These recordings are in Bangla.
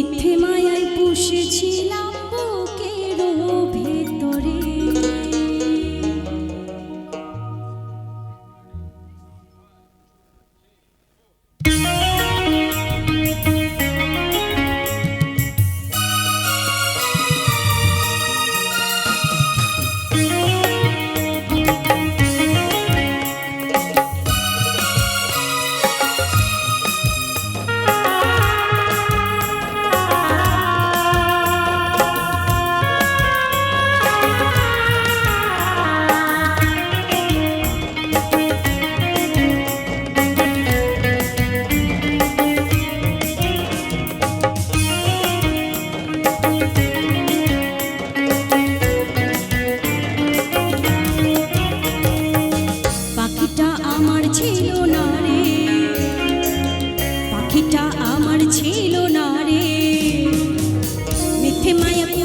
মিথ্যে মায়ায় পুষেছিলাম।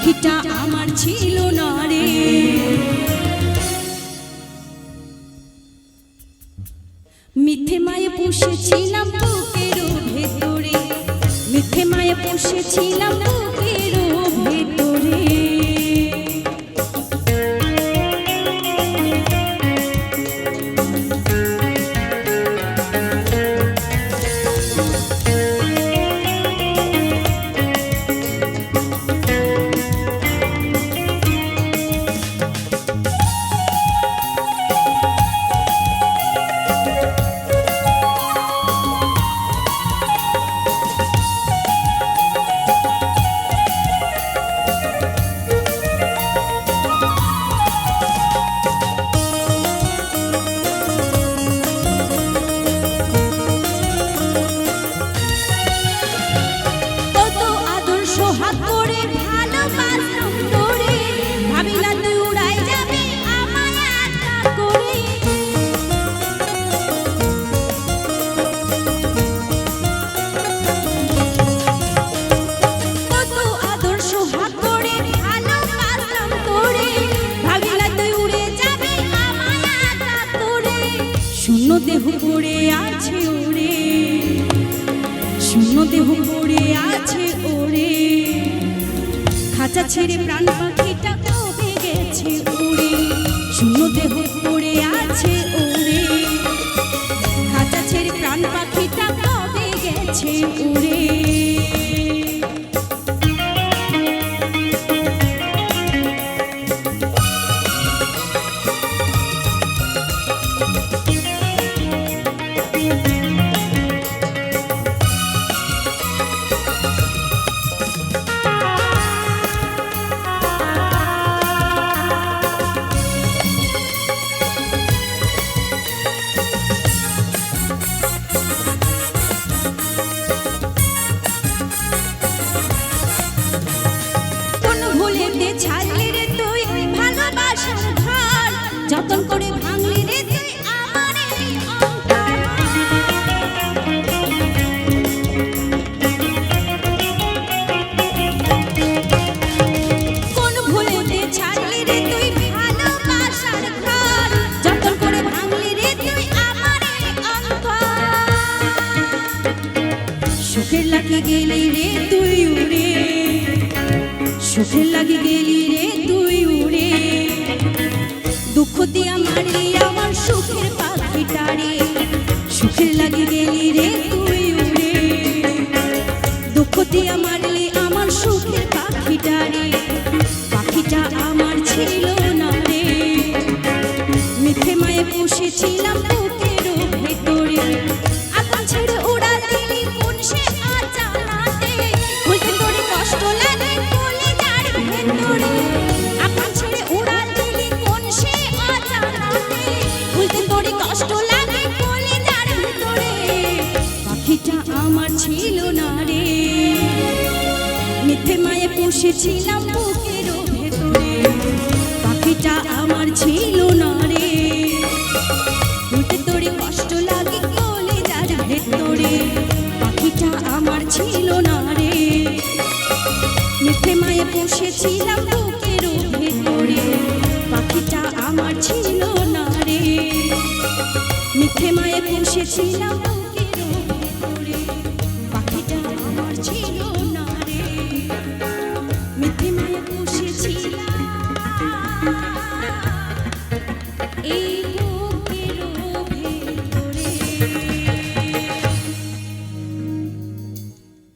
পাখিটা আমার ছিল না রে। মিথ্যে মায়ে পুষেছিলাম বুকের ভেতরে। মিথ্যে মায়ে পুষেছিলাম শূন্য দেহ পড়ে আছে ওরে। খাঁচা ছেড়ে প্রাণ পাখিটা কবে গেছে ওরে? শূন্য দেহ পড়ে আছে ওরে। খাঁচা ছেড়ে প্রাণ পাখিটা কবে গেছে উড়ে কোন করে ভাঙলি রে। সুখের লাগে গেলি রে তুই উড়ে। সুখের লাগে গেলি রে দিয়া মারলি আমার সুখের পাখিটারে সুখের লাগে গেলি রে তুই উড়ে। দুঃখ দিয়া আমার সুখের আমার ছিল না রে। মিথ্যে মায়ে পুষেছিলাম বুকের ভেতরে। পাখিটা আমার ছিল না রে। কষ্ট লাগে বলে ভেতরে। পাখিটা আমার ছিল না রে। মায়ে ভেতরে। পাখিটা আমার ছিল পুষেছিলাম